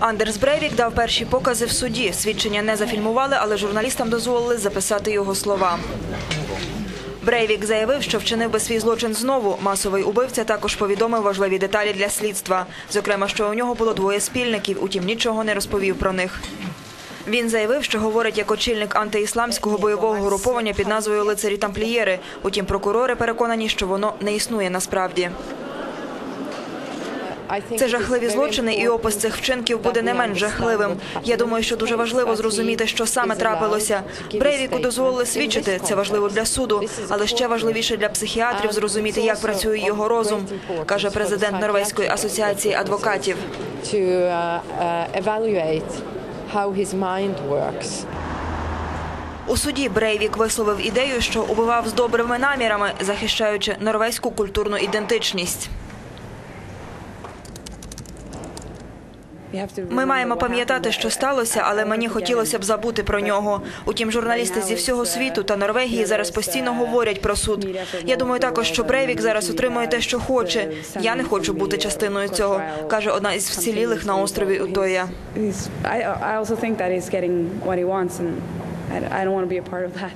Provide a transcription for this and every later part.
Андерс Брейвік дав перші покази в суді. Свідчення не зафільмували, але журналістам дозволили записати його слова. Брейвік заявив, що вчинив би свій злочин знову. Масовий убивця також повідомив важливі деталі для слідства. Зокрема, що у нього було двоє спільників, утім нічого не розповів про них. Він заявив, що говорить як очільник антиісламського бойового груповання під назвою Лицарі тамплієри. Утім, прокурори переконані, що воно не існує насправді. Це жахливі злочини, і опис цих вчинків буде не менш жахливим. Я думаю, що дуже важливо зрозуміти, що саме трапилося. Брейвіку дозволили свідчити. Це важливо для суду, але ще важливіше для психіатрів зрозуміти, як працює його розум, каже президент Норвезької асоціації адвокатів. uh. У суді Брейвік висловив ідею, що убивав з добрими намірами, захищаючи норвезьку культурну ідентичність. Ми маємо пам'ятати, що сталося, але мені хотілося б забути про нього. Утім, журналісти зі всього світу та Норвегії зараз постійно говорять про суд. Я думаю також, що Брейвік зараз отримує те, що хоче. Я не хочу бути частиною цього, каже одна із вцілілих на острові Утоя. I, don't want to.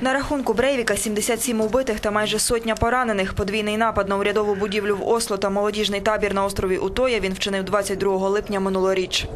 На рахунку Брейвіка 77 убитих та майже сотня поранених. Подвійний напад на урядову будівлю в Осло та молодіжний табір на острові Утоя він вчинив 22 липня минулоріч.